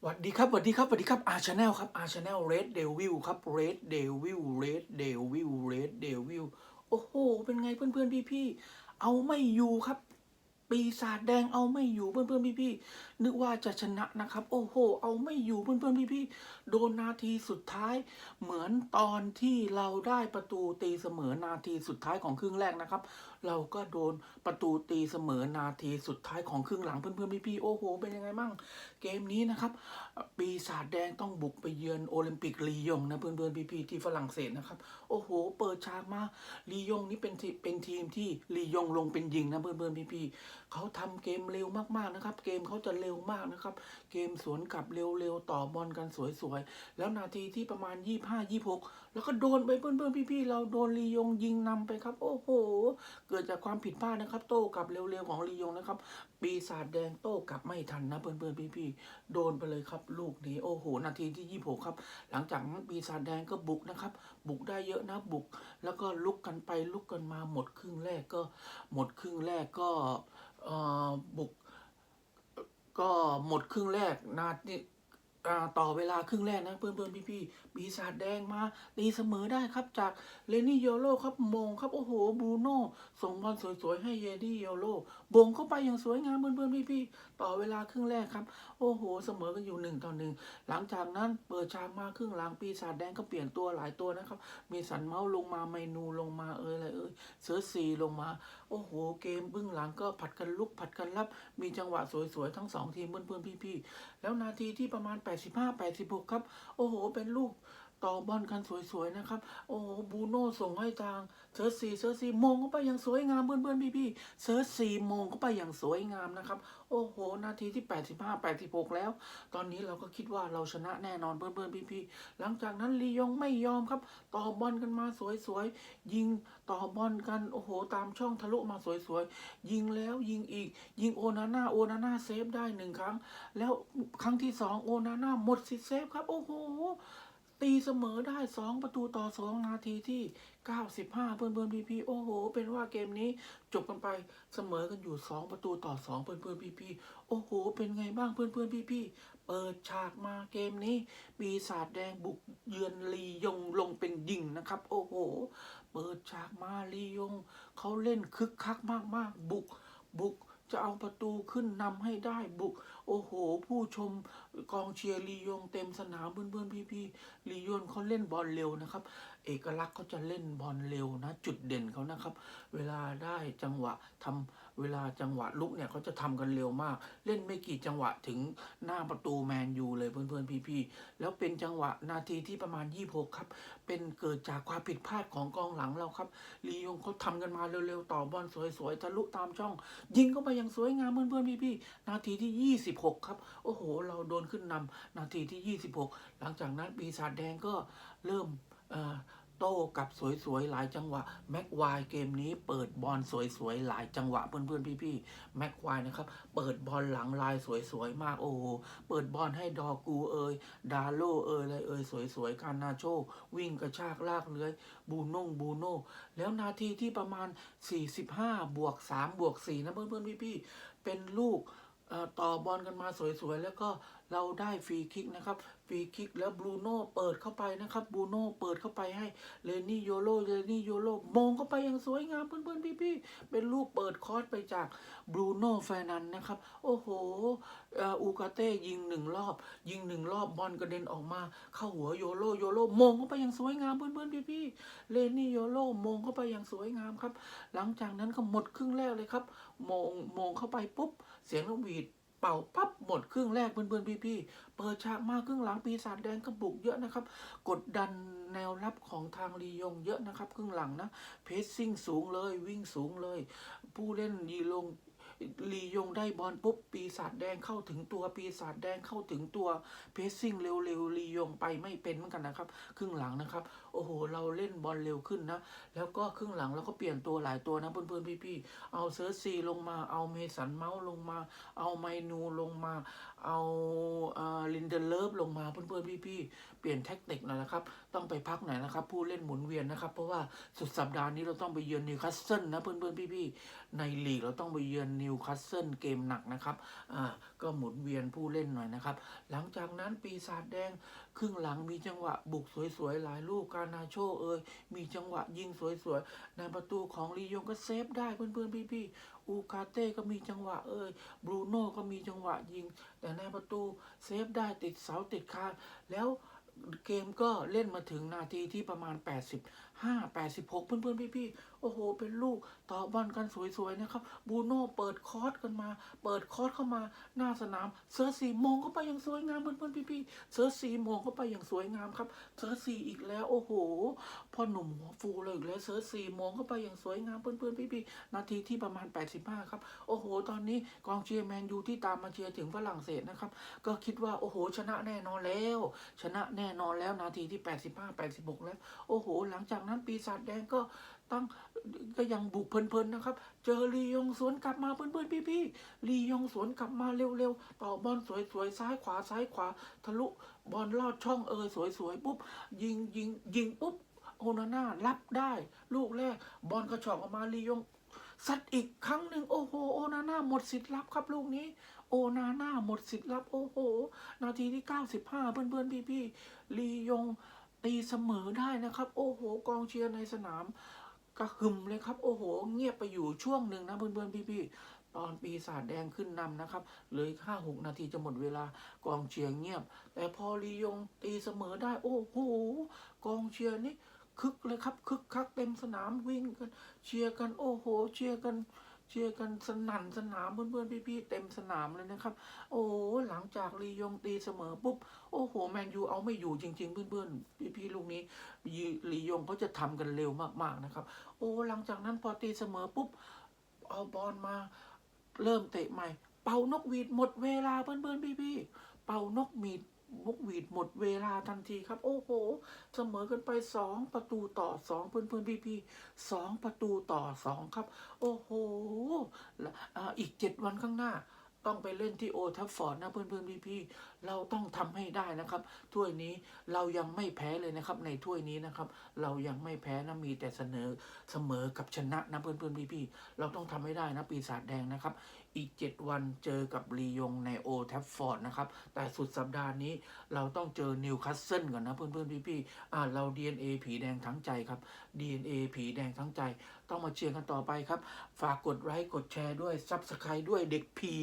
สวัสดีครับสวัสดีครับสวัสดีครับอาชาแนลครับอาชาแนลเรดเดวิลครับเรดเดวิลเรดเดวิลเรดเดวิลโอ้โห เป็นไงเพื่อนเพื่อนพี่พี่ๆเอาไม่อยู่ครับ ปีศาจแดงเอาไม่อยู่เพื่อนเพื่อนพี่พี่ๆนึกว่าจะชนะนะครับ โอ้โห เอาไม่อยู่เพื่อนเพื่อนพี่พี่ๆโดนนาทีสุดท้าย เหมือนตอนที่เราได้ประตูตีเสมอนาทีสุดท้ายของครึ่งแรกนะครับเราก็โดนประตูตีเสมอนาทีสุดท้ายของครึ่งหลังเพื่อนเพื่อนพี่พี่ๆโอ้โห เป็นยังไงมั่ง เกมนี้นะครับ ปีศาจแดงต้องบุกไปเยือนโอลิมปิกลียงนะเพื่อนเพื่อนๆพี่ๆที่ฝรั่งเศสนะครับ โอ้โห เปิดฉากมาลียงนี่เป็นทีเป็นทีมที่ลียงลงเป็นยิงนะเพื่อนเพื่อนๆพี่ๆเขาทำเกมเร็วมากๆนะครับ เกมเขาจะเร็วมากนะครับ เกมสวนกลับเร็วๆต่อบอลกันสวยๆแล้วนาทีที่ประมาณ 25 26 แล้วก็โดนไปเพื่อนเพื่อนๆพี่ๆเราโดนลียงยิงนำไปครับ โอ้โหเกิดจากความผิดพลาดนะครับ โต้กลับเร็วๆของลียงนะครับ ปีศาจแดงโต้กลับไม่ทันนะเพื่อนๆพี่ๆโดนไปเลยครับ ลูกนี้โอ้โห นาทีที่ 26 ครับ หลังจากนั้นปีศาจแดงก็บุกนะครับ บุกได้เยอะนะบุก แล้วก็ลุกกันไปลุกกันมาหมดครึ่งแรกก็หมดครึ่งแรกก็เออบุก ก็หมดครึ่งแรกนาที ต่อเวลาครึ่งแรกนะเพื่อนเพื่อนพี่พี่ๆปีศาจแดงมาตีเสมอได้ครับจากเลนี่โยโรครับมงครับ โอ้โหบรูโน่ส่งบอลสวยๆ ให้เยนี่โยโรบงเข้าไปอย่างสวยงามเพื่อนเพื่อนพี่พี่ๆต่อเวลาครึ่งแรกครับ โอ้โห เสมอกันอยู่หนึ่งต่อหนึ่งหลังจากนั้นเปิดฉากมาครึ่งหลังปีศาจแดงก็เปลี่ยนตัวหลายตัวนะครับ มีสันเมาลงมาไมนูลงมาเอยอะไรเอยเสือซีลงมา โอ้โห เกมบื้งหลังก็ผัดกันลุกผัดกันรับ มีจังหวะสวยๆทั้งสองทีมเพื่อนๆพี่ๆแล้วนาทีที่ประมาณ85-86 ครับ โอ้โห เป็นลูก ต่อบอลกันสวยๆนะครับ โอ้บูโน่ส่งให้ทางเซิร์ชซีเซิร์ชซีมงเข้าไปอย่างสวยงามเพื่อนๆพี่ๆเซิร์ชซีมงเข้าไปอย่างสวยงามนะครับ โอ้โห นาทีที่ 85-86 แล้ว ตอนนี้เราก็คิดว่าเราชนะแน่นอนเพื่อนๆพี่ๆหลังจากนั้นลียงไม่ยอมครับ ต่อบอลกันมาสวยๆยิงต่อบอลกันโอ้โห ตามช่องทะลุมาสวยๆยิงแล้วยิงอีก ยิงโอนาน่าโอนาน่าเซฟได้หนึ่งครั้ง แล้วครั้งที่สองโอนาน่าหมดสิทธิ์เซฟครับโอ้โห ตีเสมอได้สองประตูต่อสองนาทีที่ 95 เพื่อนเพื่อนพี่พี่โอ้โห เป็นว่าเกมนี้จบกันไปเสมอกันอยู่ 2 ประตูต่อ 2 เพื่อนเพื่อนพี่พี่โอ้โห เป็นไงบ้างเพื่อนเพื่อนพี่พี่เปิดฉากมาเกมนี้ปีศาจแดงบุกเยือนลียงลงเป็นยิงนะครับ โอ้โห เปิดฉากมาลียงเขาเล่นคึกคักมากๆ บุกบุกจะเอาประตูขึ้นนำให้ได้บุก โอ้โห ผู้ชมกองเชียร์ลียงเต็มสนามเพื่อนๆพี่ๆลียงเขาเล่นบอลเร็วนะครับ เอกลักษณ์เขาจะเล่นบอลเร็วนะ จุดเด่นเขานะครับ เวลาได้จังหวะทำเวลาจังหวะลุกเนี่ยเขาจะทำกันเร็วมาก เล่นไม่กี่จังหวะถึงหน้าประตูแมนยูเลยเพื่อนๆพี่ๆแล้วเป็นจังหวะนาทีที่ประมาณ26ครับ เป็นเกิดจากความผิดพลาดของกองหลังเราครับลียงเขาทำกันมาเร็วๆต่อบอลสวยๆทะลุตามช่อง ยิงเข้าไปอย่างสวยงามเพื่อนๆพี่ๆนาทีที่26 ครับ โอ้โห เราโดนขึ้นนำนาทีที่ 26 หลังจากนั้นปีศาจแดงก็เริ่มโต้กับสวยๆ หลายจังหวะ แม็กควายเกมนี้เปิดบอลสวยๆ หลายจังหวะเพื่อนๆ พี่ๆ แม็กควายนะครับ เปิดบอลหลังลายสวยๆ มากโอ้โห เปิดบอลให้ดอกูเอยดาโลเอยอะไรเอยสวยๆคานาโช วิ่งกระชากลากเลื้อย บูโน่งบูโน่แล้วนาทีที่ประมาณ 45 บวก 3 บวก 4 นะเพื่อนๆ พี่ๆ เป็นลูก ต่อบอลกันมาสวยๆ แล้วก็เราได้ฟรีคิกนะครับ ฟรีคิกแล้วบรูโน่เปิดเข้าไปนะครับบรูโน่เปิดเข้าไปให้เลนี่โยโรเลนี่โยโรมงเข้าไปอย่างสวยงามเพื่อนๆพี่ๆเป็นลูกเปิดคอร์สไปจากบรูโน่แฟนันนะครับ โอ้โหอูกาเต้ยิงหนึ่งรอบ ยิงหนึ่งรอบบอลกระเด็นออกมาเข้าหัวโยโรโยโรมงเข้าไปอย่างสวยงามเพื่อนๆพี่ๆเลนี่โยโรมงเข้าไปอย่างสวยงามครับ หลังจากนั้นก็หมดครึ่งแรกเลยครับมงมงเข้าไปปุ๊บ เสียงนกหวีด เป่าปั๊บหมดครึ่งแรกเพื่อนๆพี่ๆเปิดฉากมาครึ่งหลังปีศาจแดงก็บุกเยอะนะครับ กดดันแนวรับของทางลียงเยอะนะครับครึ่งหลังนะเพสซิ่งสูงเลยวิ่งสูงเลย ผู้เล่นยีลง ลียงได้บอลปุ๊บปีศาจแดงเข้าถึงตัวปีศาจแดงเข้าถึงตัวเพสซิ่งเร็วๆลียงไปไม่เป็นเหมือนกันนะครับ ครึ่งหลังนะครับ โอ้โห เราเล่นบอลเร็วขึ้นนะ แล้วก็ครึ่งหลังเราก็เปลี่ยนตัวหลายตัวนะเพื่อนๆพี่ๆเอาเซิร์ซีลงมาเอาเมสันเมาส์ลงมา เอาไมนูลงมาเอาลินเดลเลิฟลงมาเพื่อนๆพี่ๆเปลี่ยนแท็กติกหน่อยนะครับต้องไปพักหน่อยนะครับ ผู้เล่นหมุนเวียนนะครับ เพราะว่าสุดสัปดาห์นี้เราต้องไปเยือนนิวคาสเซิลนะเพื่อนๆพี่ๆในลีกเราต้องไปเยือนนิวคาสเซิลเกมหนักนะครับอ่าก็หมุนเวียนผู้เล่นหน่อยนะครับ หลังจากนั้นปีศาจแดงครึ่งหลังมีจังหวะบุกสวยๆหลายลูกการนาโชเอยมีจังหวะยิงสวยๆในประตูของลียงก็เซฟได้เพื่อนๆพี่ๆอูคาเต้ก็มีจังหวะเอยบรูโน่ก็มีจังหวะยิง แต่ในประตูเซฟได้ติดเสาติดคานแล้ว เกมก็เล่นมาถึงนาทีที่ประมาณ 85 86 เพื่อนๆ พี่ๆ โอ้โห เป็นลูกต่อบอลกันสวยๆ นะครับ บูโน่เปิดคอร์สกันมา เปิดคอร์สเข้ามาหน้าสนามเสือสีมองเข้าไปอย่างสวยงามเพื่อนๆ พี่ๆเสือสีมองเข้าไปอย่างสวยงามครับเสือสีอีกแล้ว โอ้โห พ่อหนุ่มหัวฟูเลยอีกแล้วเสือสีมองเข้าไปอย่างสวยงามเพื่อนๆ พี่ๆ นาทีที่ประมาณ 85 ครับ โอ้โห ตอนนี้กองเชียร์แมนยูที่ตามมาเชียร์ถึงฝรั่งเศสนะครับ ก็คิดว่าโอ้โห ชนะแน่นอนแล้ว ชนะแน่นอนแล้วนาทีที่ 85 86 แล้ว โอ้โห หลังจากนั้นปีศาจแดงก็ตั้งก็ยังบุกเพลินๆนะครับ เจอลียงสวนกลับมาเพื่อนๆพี่ๆลียงสวนกลับมาเร็วๆต่อบอลสวยๆซ้ายขวาซ้ายขวา ทะลุบอลลอดช่องเอยสวยๆปุ๊บยิงยิงยิงปุ๊บโอนาน่ารับได้ ลูกแรก บอลกระชอกออกมาลียงซัดอีกครั้งหนึ่งโอ้โหโอนาน่าหมดสิทธิ์รับครับลูกนี้ โอนาหน่าหมดสิทธิ์รับโอ้โห นาทีที่ 95 เพื่อนๆพี่ๆลียงตีเสมอได้นะครับ โอ้โห กองเชียร์ในสนามกระหึ่มเลยครับ โอ้โห เงียบไปอยู่ช่วงหนึ่งนะเพื่อนๆพี่ๆตอนปีศาจแดงขึ้นนำนะครับเหลือห้าหกนาทีจะหมดเวลากองเชียร์เงียบ แต่พอลียงตีเสมอได้ โอ้โห กองเชียร์นี่คึกเลยครับ คึกคักเต็มสนามวิ่งกัน เชียร์กัน โอ้โห เชียร์กัน เชียร์กันสนั่นสนามเพื่อนๆพี่ๆเต็มสนามเลยนะครับ โอ้หลังจากลียงตีเสมอปุ๊บโอ้โหแมนยูเอาไม่อยู่จริง ๆ เพื่อนๆพี่ๆลูกนี้ลียงเขาจะทำกันเร็วมากๆนะครับ โอ้หลังจากนั้นพอตีเสมอปุ๊บเอาบอลมาเริ่มเตะใหม่ เป่านกหวีดหมดเวลาเพื่อนๆพี่ๆเป่านกหวีด นกหวีดหมดเวลาทันทีครับ โอ้โห เสมอกันไปสองประตูต่อสองเพื่อนๆพี่ๆสองประตูต่อสองครับ โอ้โหอีกเจ็ดวันข้างหน้า ต้องไปเล่นที่โอทัฟฟอร์ดนะเพื่อนๆพี่ๆเราต้องทำให้ได้นะครับ ถ้วยนี้เรายังไม่แพ้เลยนะครับ ในถ้วยนี้นะครับ เรายังไม่แพ้นะมีแต่เสนอเสมอกับชนะนะเพื่อนๆพี่ๆเราต้องทำให้ได้นะปีศาจแดงนะครับ อีก 7 วันเจอกับลียงในโอแทฟฟอร์ดนะครับ แต่สุดสัปดาห์นี้เราต้องเจอนิวคาสเซิลก่อนนะเพื่อนๆพี่ๆอ่าเรา DNA ผีแดงทั้งใจครับ DNA ผีแดงทั้งใจ ต้องมาเชียร์กันต่อไปครับ ฝากกดไลค์กดแชร์ด้วยซับสไครต์ด้วยเด็กผี